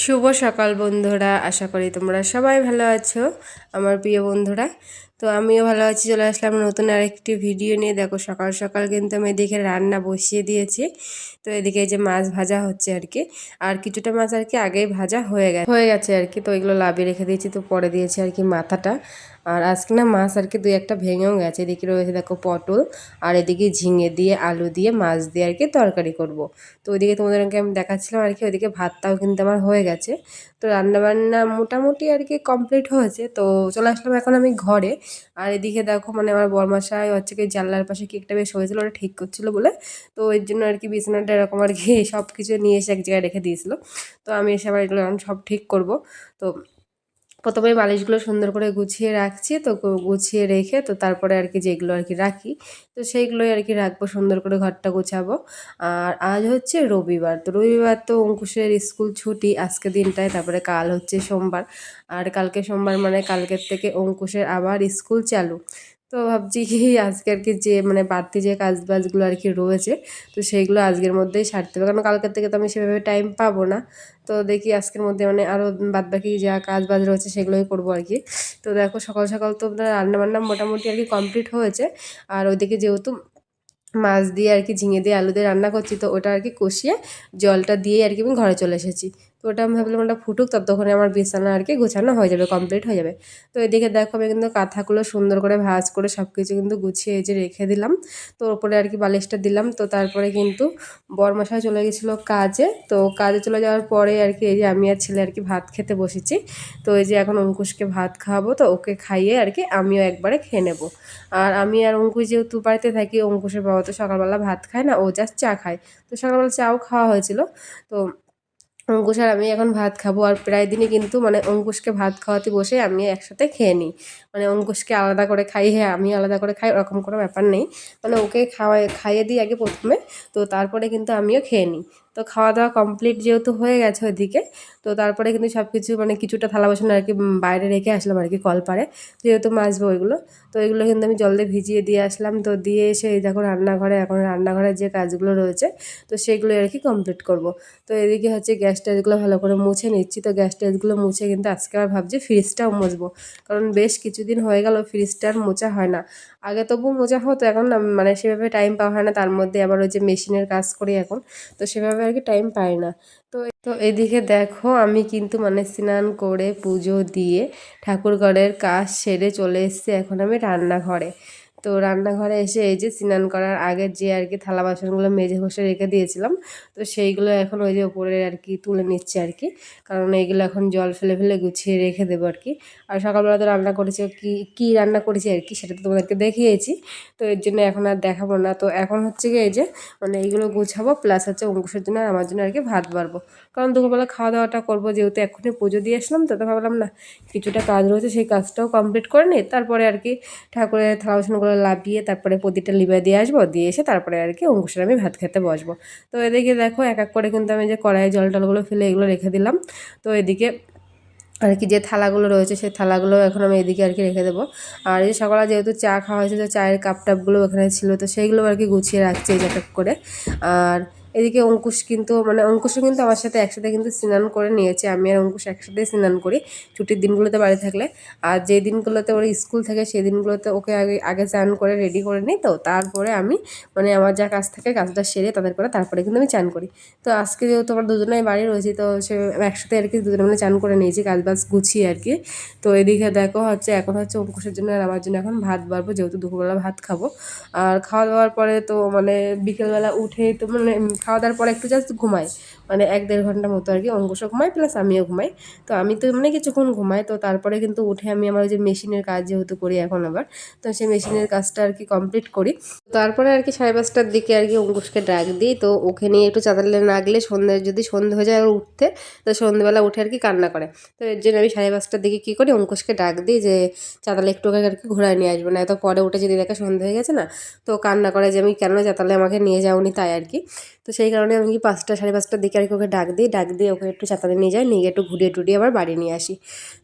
শুভ সকাল বন্ধুরা আশা করি তোমরা সবাই ভালো আছো আমার প্রিয় বন্ধুরা। তো আমিও ভালো আছি, চলে আসলাম নতুন আরেকটি ভিডিও নিয়ে। দেখো, সকাল সকাল কিন্তু আমি এদিকে রান্না বসিয়ে দিয়েছি। তো এদিকে যে মাছ ভাজা হচ্ছে আর কি। আর কিছুটা মাছ আর কি আগেই ভাজা হয়ে গেছে হয়ে গেছে আর কি। তো এগুলো লাভিয়ে রেখে দিয়েছি, তো পরে দিয়েছি আর কি মাথাটা। আর আজকে না মাছ আর কি দুই একটা ভেঙেও গেছে। এদিকে রয়েছে দেখো পটল, আর এদিকে ঝিঙে দিয়ে, আলু দিয়ে মাছ দিয়ে আর কি তরকারি করব। তো ওইদিকে তোমাদেরকে আমি দেখাচ্ছিলাম আর কি, ওইদিকে ভাতটাও কিন্তু আমার হয়ে গেছে। তো রান্নাবান্না মোটামুটি আর কি কমপ্লিট হয়েছে। তো চলে আসলাম এখন আমি ঘরে। আর এদিকে দেখো মানে আমার বরমাশাই হচ্ছে কি জানলার পাশে কি একটা বেশ হয়েছিলো, ওটা ঠিক করছিল বলে। তো এর জন্য আর কি বিছানাটা এরকম আর কি সব কিছু নিয়ে এসে এক জায়গায় রেখে দিয়েছিলো। তো আমি এসে আবার এগুলো এখন সব ঠিক করব। তো প্রথমে বালিশগুলো সুন্দর করে গুছিয়ে রাখছি, তো গুছিয়ে রেখে তো তারপরে আর কি যেগুলো আর কি রাখি, তো সেইগুলোই আর কি রাখব, সুন্দর করে ঘরটা গোছাবো। আর আজ হচ্ছে রবিবার, তো রবিবার তো অঙ্কুশের স্কুল ছুটি, আজকে দিনটায়, তারপরে কাল হচ্ছে সোমবার। আর কালকে সোমবার মানে কালকের থেকে অঙ্কুশের আবার স্কুল চালু তো ভাবছি কি আজকে আর কি যে মানে বাড়তি যে কাজ বাজগুলো আর কি রয়েছে, তো সেইগুলো আজকের মধ্যেই সারতে হবে। কারণ কালকের থেকে তো আমি সেভাবে টাইম পাবো না। তো দেখি আজকের মধ্যে মানে আরও বাদবাকি যা কাজ বাজ রয়েছে সেগুলোই করব আর কি। তো দেখো সকাল সকাল তো রান্নাবান্না মোটামুটি আর কি কমপ্লিট হয়েছে। আর ওইদিকে যেহেতু মাছ দিয়ে আর কি ঝিঙে দিয়ে আলু দিয়ে রান্না করছি, তো ওটা আর কি কষিয়ে জলটা দিয়ে আর কি আমি ঘরে চলে এসেছি। তো ওটা আমি ভাবলাম ওটা ফুটুক ততক্ষণে আমার বিছানা আর কি গোছানো হয়ে যাবে কমপ্লিট হয়ে যাবে। তো এদিকে দেখো আমি কিন্তু কাঁথাগুলো সুন্দর করে ভাজ করে সব কিছু কিন্তু গুছিয়ে এই যে রেখে দিলাম। তো ওপরে আর কি বালিশটা দিলাম, তো তারপরে কিন্তু বরমশাই চলে গেছিল কাজে। তো কাজে চলে যাওয়ার পরে আর কি এই যে আমি আর ছেলে আর কি ভাত খেতে বসেছি। তো এই যে এখন অঙ্কুশকে ভাত খাওয়াবো, তো ওকে খাইয়ে আর কি আমিও একবারে খেয়ে নেব। আর আমি আর অঙ্কুশ যেহেতু বাড়িতে থাকি, অঙ্কুশের বাবা তো সকালবেলা ভাত খায় না, ও জাস্ট চা খায়। তো সকালবেলা চাও খাওয়া হয়েছিল। তো অঙ্কুশ আর আমি এখন ভাত খাব আর প্রায় দিনই কিন্তু মানে অঙ্কুশকে ভাত খাওয়াতে বসে আমি একসাথে খেয়ে নিই। মানে অঙ্কুশকে আলাদা করে খাই হ্যাঁ আমি আলাদা করে খাই, ওরকম কোনো ব্যাপার নেই। মানে ওকে খাওয়াই, খাইয়ে দিই আগে প্রথমে, তো তারপরে কিন্তু আমিও খেয়ে নিই। তো খাওয়া দাওয়া কমপ্লিট যেহেতু হয়ে গেছে ওইদিকে, তো তারপরে কিন্তু সব কিছু মানে কিছুটা থালা বাসন আর কি বাইরে রেখে আসলাম আর কি কলপারে যেহেতু মাজবো ওইগুলো। তো এগুলো কিন্তু আমি জল দিয়ে ভিজিয়ে দিয়ে আসলাম, তো দিয়ে এসে এই দেখো রান্নাঘরে, এখন রান্নাঘরের যে কাজগুলো রয়েছে, তো সেগুলো আর কি কমপ্লিট করব। তো এদিকে হচ্ছে গ্যাস ট্যাসগুলো ভালো করে মুছে নিচ্ছি, তো গ্যাস ট্যাসগুলো মুছে কিন্তু আজকে আবার ভাবছি ফ্রিজটাও মুছবো, কারণ বেশ কিছুদিন হয়ে গেল ফ্রিজটা আর মোছা হয় না। আগে তবু মোছা হতো, এখন মানে সেভাবে টাইম পাওয়া হয় না, তার মধ্যে আবার ওই যে মেশিনের কাজ করি এখন, তো সেভাবে আর কি টাইম পাই না। তো তো এদিকে দেখো, আমি কিন্তু মানে স্নান করে পুজো দিয়ে ঠাকুর ঘরের কাজ সেরে চলে এসেছি এখন আমি রান্নাঘরে। তো রান্নাঘরে এসে এই যে স্নান করার আগে যে আর কি থালা বাসনগুলো মেজে ঘষে রেখে দিয়েছিলাম, তো সেইগুলো এখন ওই যে ওপরে আর কি তুলে নিচ্ছে আর কি। কারণ এইগুলো এখন জল ফেলে ফেলে গুছিয়ে রেখে দেবো আর কি। আর সকালবেলা তো রান্না করেছি কি, কী রান্না করেছি আর কি সেটা তো তোমাদেরকে দেখিয়েছি। তো এর জন্য এখন আর দেখাবো না। তো এখন হচ্ছে কি এই যে মানে এইগুলো গুছাবো প্লাস হচ্ছে অঙ্কুশের জন্য আর আমার জন্য আর কি ভাত বাড়বো। কারণ দুপুরবেলা খাওয়া দাওয়াটা করব, যেহেতু এক্ষুনি পুজো দিয়ে আসলাম, তো ভাবলাম না কিছুটা কাজ রয়েছে, সেই কাজটাও কমপ্লিট করে নিই। তারপরে আর কি ঠাকুরের থালা বাসনগুলো লাভিয়ে তারপরে প্রদীপটা লিবাই দিয়ে আসব, দিয়ে এসে তারপরে আর কি অঙ্কুশের আমি ভাত খেতে বসবো। তো এদিকে দেখো এক এক করে কিন্তু আমি যে কড়াইয়ে জল টলগুলো ফেলে এগুলো রেখে দিলাম। তো এদিকে আর কি যে থালাগুলো রয়েছে সেই থালাগুলো এখন আমি এদিকে আর কি রেখে দেবো। আর এই সকালে যেহেতু চা খাওয়া হয়েছে, তো চায়ের কাপ টাপগুলো ওখানে ছিল, তো সেইগুলো আর কি গুছিয়ে রাখছি এক এক করে। আর এদিকে অঙ্কুশ কিন্তু মানে অঙ্কুশও কিন্তু আমার সাথে একসাথে কিন্তু স্নান করে নিয়েছে। আমি আর অঙ্কুশ একসাথে স্নান করি ছুটির দিনগুলোতে বাড়ি থাকলে। আর যে দিনগুলোতে ওর স্কুল থাকে সেই দিনগুলোতে ওকে আগে আগে চান করে রেডি করে নিই। তো তারপরে আমি মানে আমার যা কাজ থাকে কাজটা সেরে তাদের করে তারপরে কিন্তু আমি চান করি। তো আজকে যেহেতু আমার দুজনেই বাড়ি রয়েছি, তো সে একসাথে আর কি দুজনে মানে চান করে নিয়েছি কাজ বাজ গুছিয়ে আর কি। তো এদিকে দেখো হচ্ছে, এখন হচ্ছে অঙ্কুশের জন্য আর আমার জন্য এখন ভাত বাড়বো, যেহেতু দুপুরবেলা ভাত খাব। আর খাওয়া দাওয়ার পরে তো মানে বিকেলবেলা উঠে তো মানে খাওয়া দাওয়ার পর একটু জাস্ট ঘুমাই। মানে এক দেড় ঘণ্টা মতো আর কি অঙ্কুশও ঘুমাই প্লাস আমিও ঘুমাই। তো আমি তো মানে কিছুক্ষণ ঘুমাই, তো তারপরে কিন্তু উঠে আমি আমার ওই যে মেশিনের কাজ যেহেতু করি এখন আবার, তো সেই মেশিনের কাজটা আর কি কমপ্লিট করি। তারপরে আর কি সাড়ে পাঁচটার দিকে আর কি অঙ্কুশকে ডাক দিই, তো ওকে নিয়ে একটু চাতালে নাগলে সন্ধ্যে, যদি সন্ধ্যে হয়ে যায় উঠতে, তো সন্ধ্যেবেলা উঠে আর কি কান্না করে। তো এর জন্য আমি সাড়ে পাঁচটার দিকে কী করি, অঙ্কুশকে ডাক দিই যে চাতালে একটু আর কি ঘোরায় নিয়ে আসব। না এত পরে উঠে যদি দেখে সন্ধ্যে হয়ে গেছে না, তো কান্না করে যে, আমি কেন চাতালে আমাকে নিয়ে যাওনি তাই আর কি। তো সেই কারণে আমি কি পাঁচটা সাড়ে পাঁচটার দিকে আর কি ওকে ডাক দিই, ডাক দিয়ে ওকে একটু চাতালে নিয়ে যাই, নিয়ে একটু ঘুরিয়ে টুরিয়ে আবার বাড়ি নিয়ে আসি।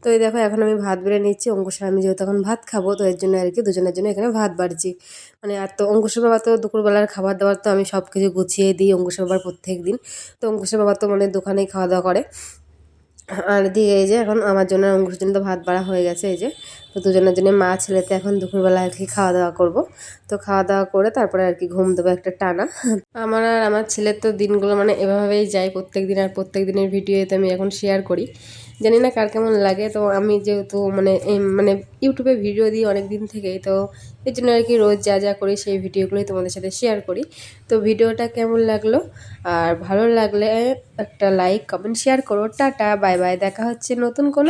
তো এই দেখো এখন আমি ভাত বেড়ে নিচ্ছি অঙ্কুশের আমি যেহেতু এখন ভাত খাব, তো এর জন্য আর কি দুজনের জন্য এখানে ভাত বাড়ছি। মানে আর তো অঙ্কুশের বাবা তো দুপুরবেলার খাবার দাবার তো আমি সব কিছু গুছিয়ে দিই অঙ্কুশের বাবার প্রত্যেক দিন তো অঙ্কুশের বাবা তো মানে দোকানেই খাওয়া দাওয়া করে। আর দিয়ে এই যে এখন আমার জন্য অঙ্কুর জন্য তো ভাত বাড়া হয়ে গেছে এই যে। তো দুজনের জন্য মা ছেলেতে এখন দুপুরবেলা আর কি খাওয়া দাওয়া করব। তো খাওয়া দাওয়া করে তারপরে আর কি ঘুম দেবো একটা টানা। আমার আর আমার ছেলের তো দিনগুলো মানে এভাবেই যায় প্রত্যেক দিন আর প্রত্যেক দিনের ভিডিওতে আমি এখন শেয়ার করি। জানি না কার কেমন লাগে। তো আমি যেহেতু মানে মানে ইউটিউবে ভিডিও দিই অনেক দিন থেকেই, তো এর জন্য আর কি রোজ যা যা করি সেই ভিডিওগুলোই তোমাদের সাথে শেয়ার করি। তো ভিডিওটা কেমন লাগল? আর ভালো লাগলে একটা লাইক কমেন্ট শেয়ার করো। টাটা বাই বাই দেখা হচ্ছে নতুন কোনো